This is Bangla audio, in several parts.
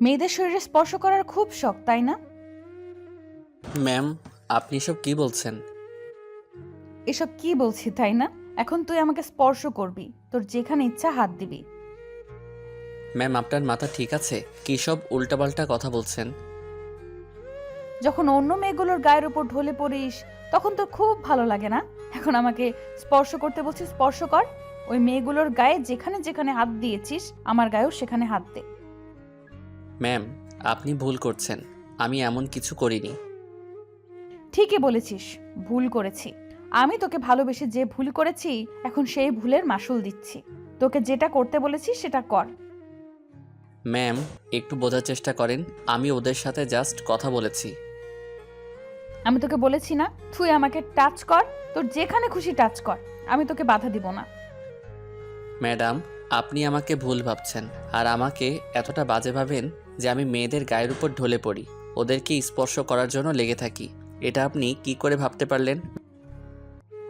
মেয়েদের শরীরে স্পর্শ করার খুব শখ তাই না? ম্যাম আপনি সব কি বলছেন? এসব কি বলছি তাই না? এখন তুই আমাকে স্পর্শ করবি তোর যেখানে ইচ্ছা হাত দিবি। ম্যাম আপনার মাথা ঠিক আছে? কী সব উল্টাপাল্টা কথা বলছেন? যখন অন্য মেয়েগুলোর গায়ের উপর ঢলে পড়িস তখন তো খুব ভালো লাগে না? এখন আমাকে স্পর্শ করতে বলছিস স্পর্শ কর। ওই মেয়েগুলোর গায়ে যেখানে যেখানে হাত দিয়েছিস আমার গায়েও সেখানে হাত দে। ম্যাম আপনি ভুল করছেন। আমি এমন কিছু করিনি। ঠিকই বলেছিস ভুল করেছি। আমি তোকে ভালোবেসে যে ভুল করেছি এখন সেই ভুলের মাসুল দিচ্ছি। তোকে যেটা করতে বলেছি সেটা কর। ম্যাম একটু বোঝার চেষ্টা করেন আমি ওদের সাথে জাস্ট কথা বলেছি। আমি তোকে বলেছি না তুই আমাকে টাচ কর তোর যেখানে খুশি টাচ কর আমি তোকে বাধা দিব না। ম্যাডাম আপনি আমাকে ভুল ভাবছেন আর আমাকে এতটা বাজে ভাবেন যে আমি মেয়েদের গায়ের উপর ঢলে পড়ি। ওদেরকে স্পর্শ করার জন্য লেগে থাকি। এটা আপনি কি করে ভাবতে পারলেন?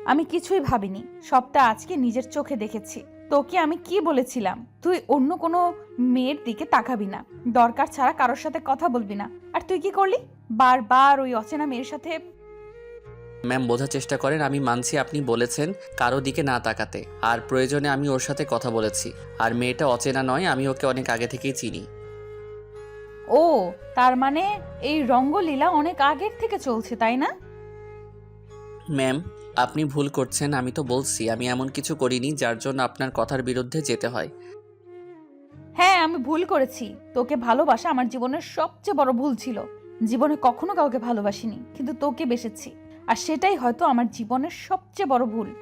আমি কিছুই ভাবিনি। সবটা আজকে নিজের চোখে দেখেছি। তোকে আমি কি বলেছিলাম? তুই অন্য কোনো মেয়ের দিকে তাকাবি না। দরকার ছাড়া কারোর সাথে কথা বলবি না। আর তুই কি করলি? বারবার ওই অচেনা মেয়ের সাথে ম্যাম বোঝার চেষ্টা করেন আমি মানছি আপনি বলেছেন কারও দিকে না তাকাতে। আর প্রয়োজনে আমি ওর সাথে কথা বলেছি। আর মেয়েটা অচেনা নয় আমি ওকে অনেক আগে থেকেই চিনি। ও তার মানে এই রঙ্গলীলা অনেক আগের থেকে চলছে তাই না? ম্যাম আপনি ভুল করছেন আমি তো বলছি আমি এমন কিছু করিনি যার জন্য আপনার কথার বিরুদ্ধে যেতে হয়। হ্যাঁ আমি ভুল করেছি। তোকে ভালোবাসা আমার জীবনের সবচেয়ে বড় ভুল ছিল। জীবনে কখনো কাউকে ভালোবাসিনি কিন্তু তোকে বেসেছি। আর সেটাই হয়তো আমার জীবনের সবচেয়ে বড় ভুল।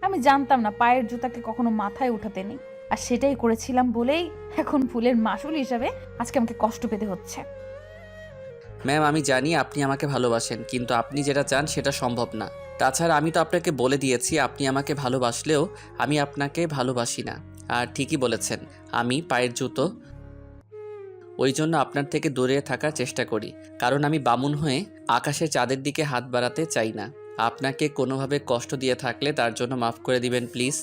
আমি জানতাম না পায়ের জুতাকে কখনো মাথায় উঠাতে নেই। আর সেটাই করেছিলাম বলেই এখন ভুলের মাসুল হিসাবে আজকে আমাকে কষ্ট পেতে হচ্ছে। ম্যাম, আমি জানি আপনি আমাকে ভালোবাসেন, কিন্তু আপনি যেটা চান সেটা সম্ভব না। তাছাড়া আমি তো আপনাকে বলে দিয়েছি, আপনি আমাকে ভালোবাসলেও আমি আপনাকে ভালোবাসি না। আর ঠিকই বলেছেন, আমি পায়ের জুতো ওই জন্য আপনার থেকে দূরে থাকার চেষ্টা করি, কারণ আমি বামুন হয়ে আকাশের চাঁদের দিকে হাত বাড়াতে চাই না। আপনাকে কোনোভাবে কষ্ট দিয়ে থাকলে তার জন্য মাফ করে দিবেন, প্লিজ।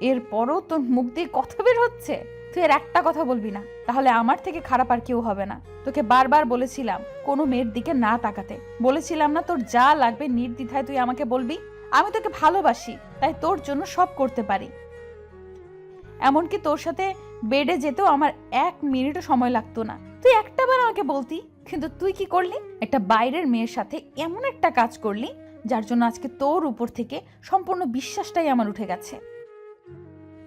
এরপরও তোর মুখ দিয়ে কথা বের হচ্ছে? তুই আর একটা কথা বলবি না। তাহলে আমার থেকে খারাপ আর কেউ হবে না। তোকে বারবার বলেছিলাম কোনো মেয়ের দিকে না তাকাতে। বলেছিলাম না তোর যা লাগবে নির্দ্বিধায় তুই আমাকে বলবি। আমি তোকে ভালোবাসি, তাই তোর জন্য সব করতে পারি। এমনকি তোর সাথে বেডে যেতেও আমার এক মিনিটও সময় লাগতো না। তুই একটা বার আমাকে বলতি, কিন্তু তুই কি করলি? একটা বাইরের মেয়ের সাথে এমন একটা কাজ করলি, যার জন্য আজকে তোর উপর থেকে সম্পূর্ণ বিশ্বাসটাই আমার উঠে গেছে।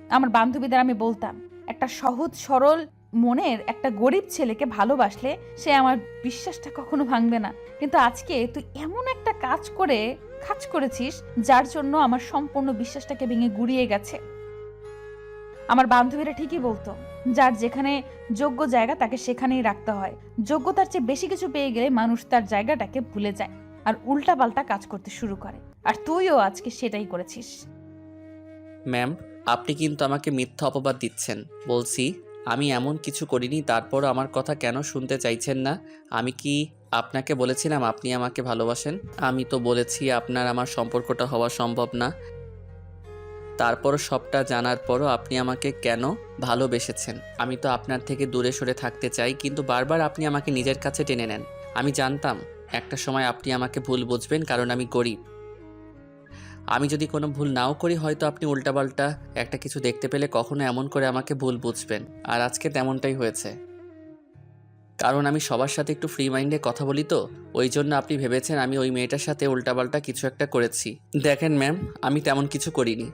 আমার বান্ধবীদের আমি বলতাম, একটা সহজ, সরল মনের একটা গরিব ছেলেকে ভালোবাসলে সে আমার বিশ্বাসটা কখনো ভাঙবে না। কিন্তু আজকে তুই এমন একটা কাজ করে, কাজ করেছিস যার জন্য আমার সম্পূর্ণ বিশ্বাসটাকে ভেঙে গুড়িয়ে গেছে। আমার বান্ধবীরা ঠিকই বলতো, যার যেখানে যোগ্য জায়গা তাকে সেখানেই রাখতে হয়। যোগ্যতার চেয়ে বেশি কিছু পেয়ে গেলে মানুষ তার জায়গাটাকে ভুলে যায় আর উল্টাপাল্টা কাজ করতে শুরু করে। আর তুইও আজকে সেটাই করেছিস। ম্যাম আপনি কিন্তু আমাকে মিথ্যা অপবাদ দিচ্ছেন। বলছি, আমি এমন কিছু করিনি, তারপরও আমার কথা কেন শুনতে চাইছেন না? আমি কি আপনাকে বলেছিলাম আপনি আমাকে ভালোবাসেন? আমি তো বলেছি আপনার আমার সম্পর্কটা হওয়া সম্ভব না। তারপরও সবটা জানার পরও আপনি আমাকে কেন ভালোবেসেছেন? আমি তো আপনার থেকে দূরে সরে থাকতে চাই, কিন্তু বারবার আপনি আমাকে নিজের কাছে টেনে নেন। আমি জানতাম, একটা সময় আপনি আমাকে ভুল বুঝবেন, কারণ আমি গরিব। আমি যদি কোনো ভুল নাও করি, হয়তো আপনি উল্টাপাল্টা একটা কিছু দেখতে পেলে কখনো এমন করে আমাকে ভুল বুঝবেন। আর আজকে তেমনটাই হয়েছে। কারণ আমি সবার সাথে একটু ফ্রি মাইন্ডে কথা বলি তো, ওই জন্য আপনি ভেবেছেন আমি ওই মেয়েটার সাথে উল্টাপাল্টা কিছু একটা করেছি। দেখেন ম্যাম আমি তেমন কিছু করিনি।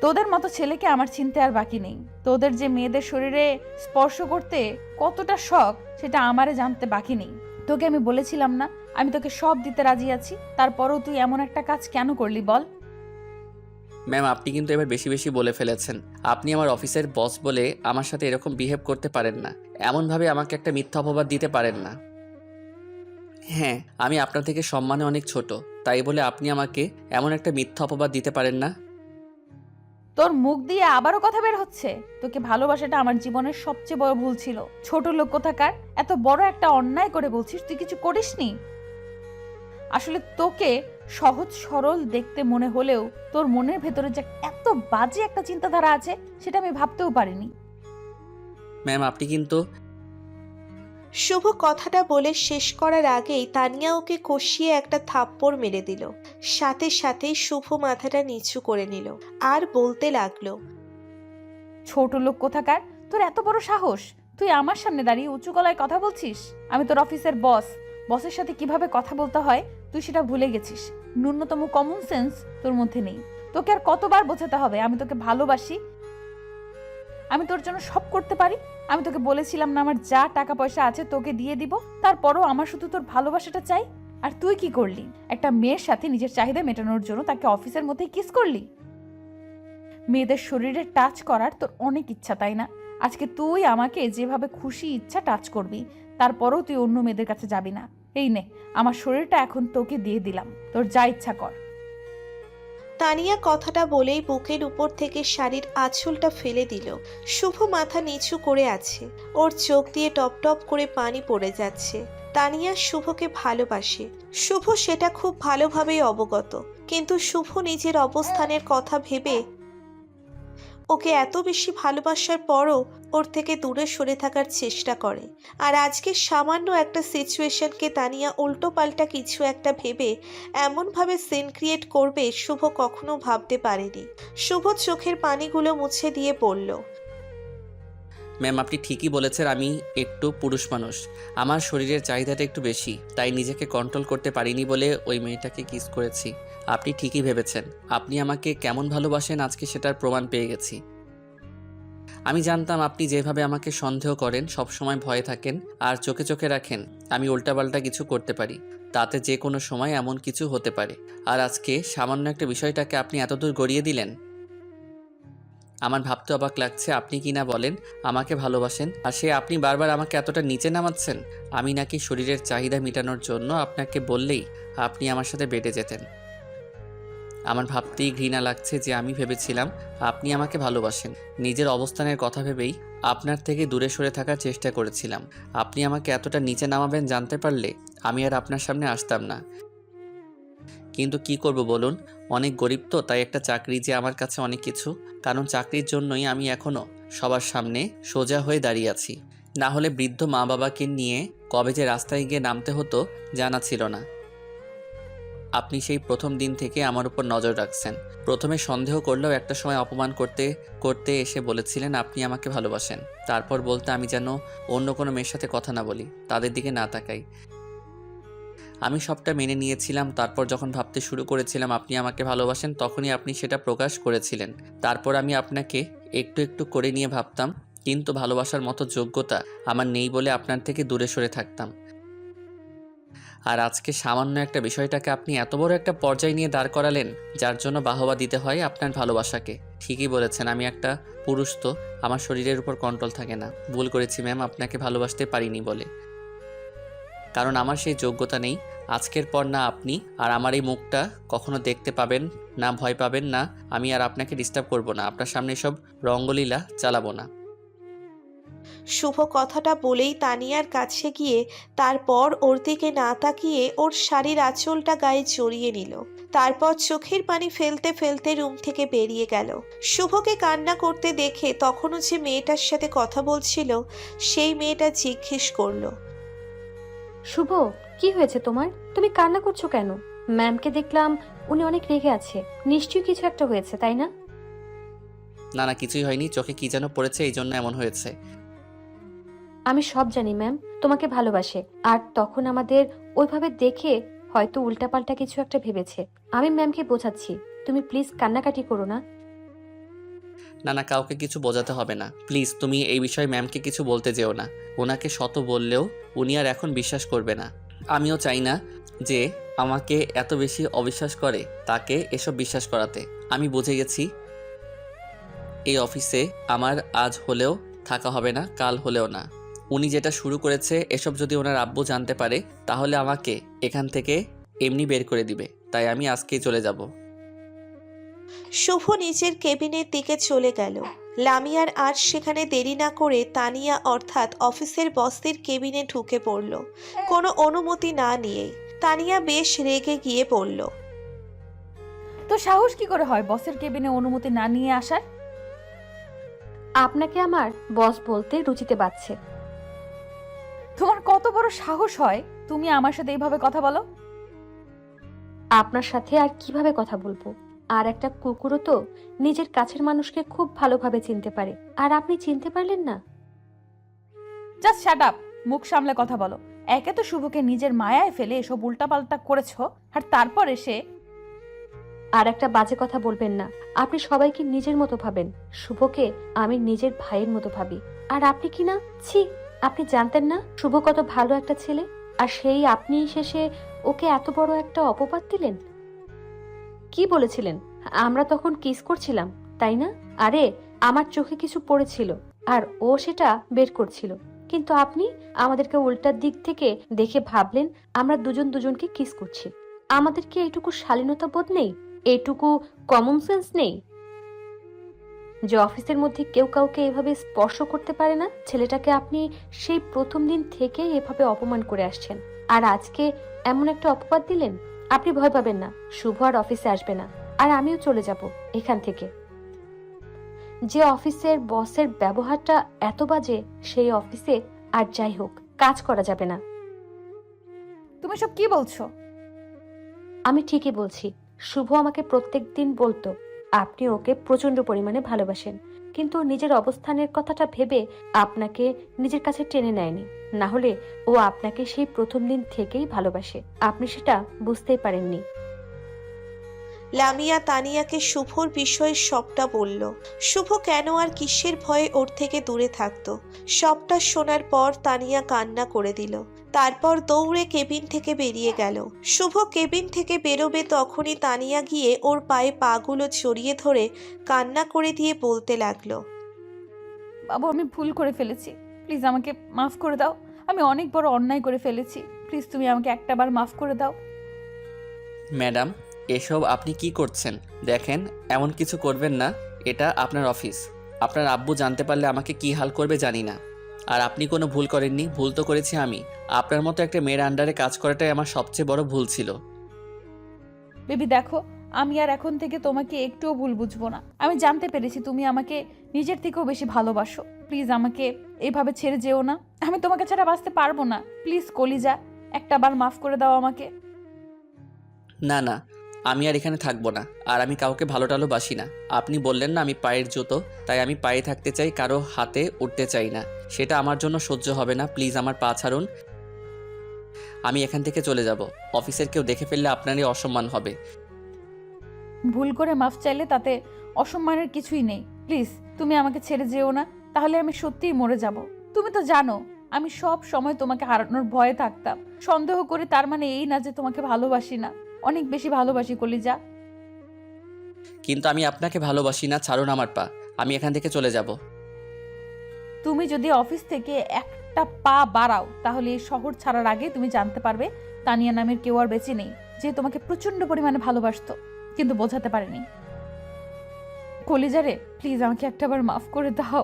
তোদের মতো ছেলেকে আমার চিনতে আর বাকি নেই। তোদের যে মেয়েদের শরীরে স্পর্শ করতে কতটা শখ, সেটা আমারে জানতে বাকি নেই। তোকে আমি বলেছিলাম না, আমি তোকে সব দিতে রাজি আছি, তারপরেও তুই এমন একটা কাজ কেন করলি বল? ম্যাম, আপনি কিন্তু এবার বেশি বেশি বলে ফেলেছেন। আপনি আমার অফিসের বস বলে আমার সাথে এরকম বিহেভ করতে পারেন না। এমনভাবে আমাকে একটা মিথ্যা অপবাদ দিতে পারেন না। হ্যাঁ আমি আপনার থেকে সম্মানে অনেক ছোট, তাই বলে আপনি আমাকে এমন একটা মিথ্যা অপবাদ দিতে পারেন না? তোর মুখ দিয়ে আবারও কথা বের হচ্ছে। তোকে ভালোবাসাটা আমার জীবনের সবচেয়ে বড় ভুল ছিল। ছোট লোক কোথাকার? এত বড় একটা অন্যায় করে বলছিস, তুই কিছু করিসনি? আসলে তোকে সহজ সরল দেখতে মনে হলেও তোর মনের ভেতরে যে এত বাজে একটা চিন্তাধারা আছে, সেটা আমি ভাবতেও পারিনি। ম্যাম আপনি কিন্তু শুভ কথাটা বলে শেষ করার আগেই তানিয়া ওকে কষিয়ে একটা থাপ্পড় মেরে দিল। সাথে সাথেই শুভ মাথাটা নিচু করে নিল। আর বলতে লাগল, ছোট লোক কোথাকার? তোর এত বড় সাহস? তুই আমার সামনে দাঁড়িয়ে উঁচু গলায় কথা বলছিস? আমি তোর অফিসের বস। বসের সাথে কীভাবে কথা বলতে হয়, তুই সেটা ভুলে গেছিস। ন্যূনতম কমন সেন্স তোর মধ্যে নেই। তোকে আর কতবার বোঝাতে হবে? আমি তোকে ভালোবাসি আমি তোর জন্য সব করতে পারি। আমি তোকে বলেছিলাম না আমার যা টাকা পয়সা আছে তোকে দিয়ে দিব। তারপরও আমার শুধু তোর ভালোবাসাটা চাই। আর তুই কি করলি? একটা মেয়ের সাথে নিজের চাহিদা মেটানোর জন্য তাকে অফিসের মধ্যেই কিস করলি? মেয়েদের শরীরে টাচ করার তোর অনেক ইচ্ছা, তাই না? আজকে তুই আমাকে যেভাবে খুশি ইচ্ছা টাচ করবি, তারপরেও তুই অন্য মেয়েদের কাছে যাবি না। এই নে, আমার শরীরটা এখন তোকে দিয়ে দিলাম। তোর যা ইচ্ছা কর। তানিয়া কথাটা বলেই বুকের উপর থেকে শাড়ির আঁচলটা ফেলে দিল। শুভ মাথা নিচু করে আছে। ওর চোখ দিয়ে টপ টপ করে পানি পড়ে যাচ্ছে। তানিয়া শুভকে ভালোবাসে। শুভ সেটা খুব ভালোভাবেই অবগত। কিন্তু শুভ নিজের অবস্থানের কথা ভেবে ওকে এত বেশি ভালোবাসার পরও ওর থেকে দূরে সরে থাকার চেষ্টা করে। আর আজকে সামান্য একটা সিচুয়েশনকে তানিয়া উল্টো পাল্টা কিছু একটা ভেবে এমনভাবে সিন ক্রিয়েট করবে শুভ কখনো ভাবতে পারেনি। শুভ চোখের পানিগুলো মুছে দিয়ে বলল ম্যাম, আপনি ঠিকই বলেছেন, আমি একটু পুরুষ মানুষ। আমার শরীরের চাহিদাটা একটু বেশি, তাই নিজেকে কন্ট্রোল করতে পারিনি বলে ওই মেয়েটাকে কিস করেছি। আপনি ঠিকই ভেবেছেন। আপনি আমাকে কেমন ভালোবাসেন, আজকে সেটার প্রমাণ পেয়ে গেছি। আমি জানতাম আপনি যেভাবে আমাকে সন্দেহ করেন, সবসময় ভয়ে থাকেন আর চোখে চোখে রাখেন। আমি উল্টাপাল্টা কিছু করতে পারি। তাতে যে কোনো সময় এমন কিছু হতে পারে। আর আজকে সামান্য একটা বিষয়টাকে আপনি এতদূর গড়িয়ে দিলেন। আমার ভাবতে অবাক লাগছে আপনি কি না বলেন, আমাকে ভালোবাসেন, আর সে আপনি বারবার আমাকে এতটা নিচে নামাচ্ছেন। আমি নাকি শরীরের চাহিদা মেটানোর জন্য আপনাকে বললেই আপনি আমার সাথে বেডে যেতেন। আমার ভাবতেই ঘৃণা লাগছে যে আমি ভেবেছিলাম আপনি আমাকে ভালোবাসেন। নিজের অবস্থানের কথা ভেবেই আপনার থেকে দূরে সরে থাকার চেষ্টা করেছিলাম। আপনি আমাকে এতটা নিচে নামাবেন জানতে পারলে আমি আর আপনার সামনে আসতাম না। কিন্তু কি করব বলুন? অনেক গরিব তো, তাই একটা চাকরি যে আমার কাছে অনেক কিছু। কারণ চাকরির জন্যই আমি এখনও সবার সামনে সোজা হয়ে দাঁড়িয়ে আছি। না হলে বৃদ্ধ মা বাবাকে নিয়ে কবে যে রাস্তায় গিয়ে নামতে হতো জানা ছিল না। আপনি সেই প্রথম দিন থেকে আমার উপর নজর রাখছেন। প্রথমে সন্দেহ করলেও একটা সময় অপমান করতে করতে এসে বলেছিলেন, আপনি আমাকে ভালোবাসেন। তারপর বলতে আমি যেন অন্য কোনো মেয়ের সাথে কথা না বলি, তাদের দিকে না তাকাই। আমি সবটা মেনে নিয়েছিলাম, তারপর যখন ভাবতে শুরু করেছিলাম আপনি আমাকে ভালোবাসেন, তখনই আপনি সেটা প্রকাশ করেছিলেন। তারপর আমি আপনাকে একটু একটু করে নিয়ে ভাবতাম, কিন্তু ভালোবাসার মতো যোগ্যতা আমার নেই বলে আপনার থেকে দূরে সরে থাকতাম। আর আজকে সামান্য একটা বিষয়টাকে আপনি এত বড় একটা পর্যায়ে নিয়ে দাঁড় করালেন, যার জন্য বাহবা দিতে হয় আপনার ভালোবাসাকে। ঠিকই বলেছেন, আমি একটা পুরুষ তো, আমার শরীরের উপর কন্ট্রোল থাকে না। ভুল করেছি ম্যাম আপনাকে ভালোবাসতে পারিনি বলে। কারণ আমার সেই যোগ্যতা নেই। আজকের পর না আপনি আর আমার এই মুখটা কখনো দেখতে পাবেন না, ভয় পাবেন না। আমি আর আপনাকে ডিস্টার্ব করব না। আপনার সামনে সব রঙ্গলীলা চালাবো না। শুভ কথাটা বলেই তানিয়ার কাছে গিয়ে তারপর ওর দিকে না তাকিয়ে ওর শাড়ির আঁচলটা গায়ে জড়িয়ে নিল। তারপর চোখের পানি ফেলতে ফেলতে রুম থেকে বেরিয়ে গেল। শুভকে কান্না করতে দেখে তখনও যে মেয়েটার সাথে কথা বলছিল, সেই মেয়েটা জিজ্ঞেস করল শুভ কি হয়েছে তোমার? তুমি কান্না করছ কেন? ম্যামকে দেখলাম উনি অনেক রেগে আছে। নিশ্চয়ই কিছু একটা হয়েছে তাই না? না না কিছুই হয়নি। চোখে কি যেন পড়েছে এই জন্য এমন হয়েছে। আমি সব জানি ম্যাম। তোমাকে ভালোবাসে। আর তখন আমাদের ওইভাবে দেখে হয়তো উল্টাপাল্টা কিছু একটা ভেবেছে। আমি ম্যামকে বোঝাচ্ছি। তুমি প্লিজ কান্নাকাটি করো না। না না কাউকে কিছু বোঝাতে হবে না। প্লিজ, তুমি এই বিষয়ে ম্যামকে কিছু বলতে যেও না। ওনাকে শত বললেও উনি আর এখন বিশ্বাস করবে না। আমিও চাই না যে আমাকে এত বেশি অবিশ্বাস করে তাকে এসব বিশ্বাস করাতে। আমি বুঝে গেছি এই অফিসে আমার আজ হলেও থাকা হবে না, কাল হলেও না। উনি যেটা শুরু করেছে, এসব যদি ওনার আব্বু জানতে পারে, তাহলে আমাকে এখান থেকে এমনি বের করে দিবে। তাই আমি আজকেই চলে যাব। শুভ নিজের কেবিনের দিকে চলে গেল। লামিয়ার আর সেখানে দেরি না করে তানিয়া অর্থাৎ অফিসের বসদের কেবিনে ঢুকে পড়ল। কোনো অনুমতি না নিয়েই তানিয়া বেশ রেগে গিয়ে পড়ল তো সাহস কি করে হয় বসের কেবিনে অনুমতি না নিয়ে আসার? আপনাকে আমার বস বলতে রুচিতে পাচ্ছে। তোমার কত বড় সাহস হয়? তুমি আমার সাথে এইভাবে কথা বলো। আপনার সাথে আর কীভাবে কথা বলব? আর একটা কুকুরও তো নিজের কাছের মানুষকে খুব ভালোভাবে চিনতে পারে। আর আপনি চিনতে পারলেন না? জাস্ট শ্যাট আপ মুখ সামলে কথা বলো। একে তো শুভকে নিজের মায়ায় ফেলে এসব উল্টাপাল্টা করেছ আর তারপর এসে আর একটা বাজে কথা বলবেন না। আপনি সবাইকে নিজের মতো ভাবেন। শুভকে আমি নিজের ভাইয়ের মতো ভাবি। আর আপনি কি না? ছি আপনি জানতেন না? শুভ কত ভালো একটা ছেলে। আর সেই আপনি শেষে ওকে এত বড় একটা অপবাদ দিলেন? কি বলেছিলেন? আমরা তখন কিস করছিলাম, তাই না? আরে, আমার চোখে কিছু পড়েছিল, আর ও সেটা বের করছিল। কিন্তু আপনি আমাদেরকে উল্টার দিক থেকে দেখে ভাবলেন আমরা দুজন দুজনকে কিস করছি। আমাদের কি এইটুকু শালীনতা বোধ নেই? এইটুকু কমন সেন্স নেই? যে অফিসের মধ্যে কেউ কাউকে এভাবে স্পর্শ করতে পারে না, ছেলেটাকে আপনি সেই প্রথম দিন থেকেই এভাবে অপমান করে আসছেন। আর আজকে এমন একটা অপবাদ দিলেন? আপনি ভয় পাবেন না শুভ আর অফিসে আসবে না। আর আমিও চলে যাব এখান থেকে। যে অফিসের বসের ব্যবহারটা এত বাজে সেই অফিসে আর যাই হোক কাজ করা যাবে না। তুমি সব কি বলছো? আমি ঠিকই বলছি। শুভ আমাকে প্রত্যেকদিন বলতো আপনি ওকে প্রচণ্ড পরিমাণে ভালোবাসেন। কিন্তু নিজের অবস্থানের কথাটা ভেবে আপনাকে নিজের কাছে টেনে নেয়নি। না হলে ও আপনাকে সেই প্রথম দিন থেকেই ভালোবাসে। আপনি সেটা বুঝতেই পারেননি। লামিয়া তানিয়াকে শুভর বিষয়ে সবটা বলল। শুভ কেন আর কিসের ভয়ে ওর থেকে দূরে থাকতো? সবটা শোনার পর তানিয়া কান্না করে দিল। তারপর দৌড়ে কেবিন থেকে বেরিয়ে গেল। শুভ কেবিন থেকে বেরোবে তখনই তানিয়া গিয়ে ওর পায়ে পাগুলো ছড়িয়ে ধরে কান্না করে দিয়ে বলতে লাগল বাবু আমি ভুল করে ফেলেছি। প্লিজ আমাকে মাফ করে দাও। আমি অনেক বড় অন্যায় করে ফেলেছি। প্লিজ তুমি আমাকে একটাবার মাফ করে দাও। ম্যাডাম এসব আপনি কি করছেন? দেখেন এমন কিছু করবেন না। এটা আপনার অফিস। আপনার আব্বু জানতে পারলে আমাকে কি হাল করবে জানি না। আর আপনি কোনো ভুল করেননি ভুল তো করেছি আমি। আপনার মতো একটা মেয়ের আন্ডারে কাজ করাটাই আমার সবচেয়ে বড় ভুল ছিল। বেবি দেখো আমি আর এখন থেকে তোমাকে একটুও ভুল বুঝব না। আমি জানতে পেরেছি তুমি আমাকে নিজের থেকেও বেশি ভালোবাসো। প্লিজ আমাকে এভাবে ছেড়ে যেও না। আমি তোমাকে ছাড়া বাঁচতে পারব না। প্লিজ কলিজা একটা বার মাফ করে দাও আমাকে। না না আমি আর এখানে থাকব না, আর আমি কাউকে ভালো টালো বাসি না। আপনি বললেন না আমি পায়ের জুতো, তাই আমি পায়ে থাকতে চাই, কারও হাতে উঠতে চাই না। সেটা আমার জন্য সহ্য হবে না, প্লিজ আমার পা ছাড়ুন। আমি এখান থেকে চলে যাব। অফিসের কেউ দেখে ফেললে আপনারই অসম্মান হবে। ভুল করে মাফ চাইলে তাতে অসম্মানের কিছুই নেই। প্লিজ, তুমি আমাকে ছেড়ে যেও না, তাহলে আমি সত্যিই মরে যাব। তুমি তো জানো, আমি সব সময় তোমাকে হারানোর ভয়ে থাকতাম। সন্দেহ করে তার মানে এই না যে তোমাকে ভালোবাসি না। অনেক বেশি ভালোবাসি কলিজা। কিন্তু আমি আপনাকে ভালোবাসি না ছাড়ুন আমার পা। আমি এখান থেকে চলে যাব। তুমি যদি অফিস থেকে একটা পা বাড়াও তাহলে এই শহর ছাড়ার আগে তুমি জানতে পারবে তানিয়া নামের কেউ আর বেঁচে নেই যে তোমাকে প্রচণ্ড পরিমাণে ভালোবাসত কিন্তু বোঝাতে পারেনি। কলিজারে প্লিজ আমাকে একটাবার মাফ করে দাও।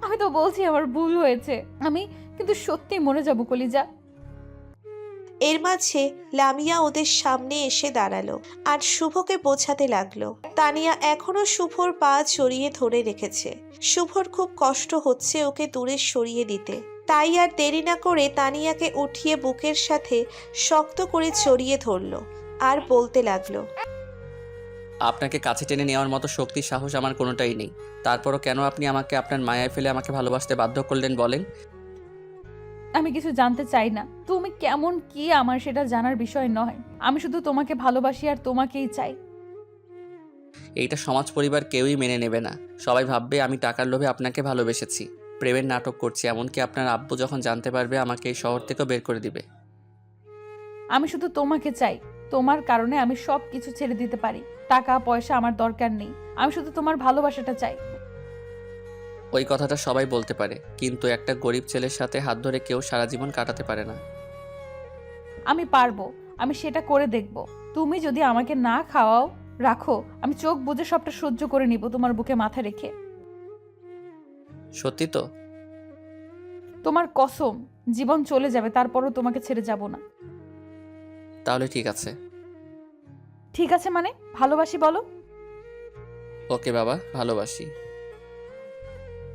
আমি তো বলছি আমার ভুল হয়েছে। আমি কিন্তু সত্যি মরে যাব কলিজা। এর মাঝে লামিয়া ওদের সামনে এসে দাঁড়াল আর শুভকে বোঝাতে লাগল। তানিয়া এখনও শুভর পা জড়িয়ে ধরে রেখেছে। শুভর খুব কষ্ট হচ্ছে ওকে দূরে সরিয়ে দিতে। তাই আর দেরি না করে তানিয়াকে উঠিয়ে বুকের সাথে শক্ত করে জড়িয়ে ধরলো আর বলতে লাগল, আপনাকে কাছে টেনে নেওয়ার মতো শক্তি সাহস আমার কোনোটাই নেই। তারপরও কেন আপনি আমাকে আপনার মায়ায় ফেলে আমাকে ভালোবাসতে বাধ্য করলেন বলেন? আমি কিছু জানতে চাই না। তুমি কেমন কি আমার সেটা জানার বিষয় নয়। আমি শুধু তোমাকে ভালোবাসি আর তোমাকেই চাই। এইটা সমাজ পরিবার কেউই মেনে নেবে না। সবাই ভাববে আমি টাকার লোভে আপনাকে ভালোবেসেছি। প্রেমের নাটক করছি এমনকি আপনার আব্বু যখন জানতে পারবে আমাকে এই শহর থেকেও বের করে দিবে। আমি শুধু তোমাকে চাই। তোমার কারণে আমি সব কিছু ছেড়ে দিতে পারি। টাকা পয়সা আমার দরকার নেই। আমি শুধু তোমার ভালোবাসাটা চাই। ওই কথাটা সবাই বলতে পারে কিন্তু একটা গরিব ছেলের সাথে হাত ধরে কেউ সারা জীবন কাটাতে পারে না। আমি পারব আমি সেটা করে দেখব। তুমি যদি আমাকে না খাওয়াও রাখো আমি চোখ বুজে সবটা সহ্য করে নিব তোমার বুকে মাথা রেখে। সত্যি তো? তোমার কসম জীবন চলে যাবে তারপরও তোমাকে ছেড়ে যাব না। তাহলে ঠিক আছে। ঠিক আছে মানে? ভালোবাসি বলো। ওকে বাবা ভালোবাসি।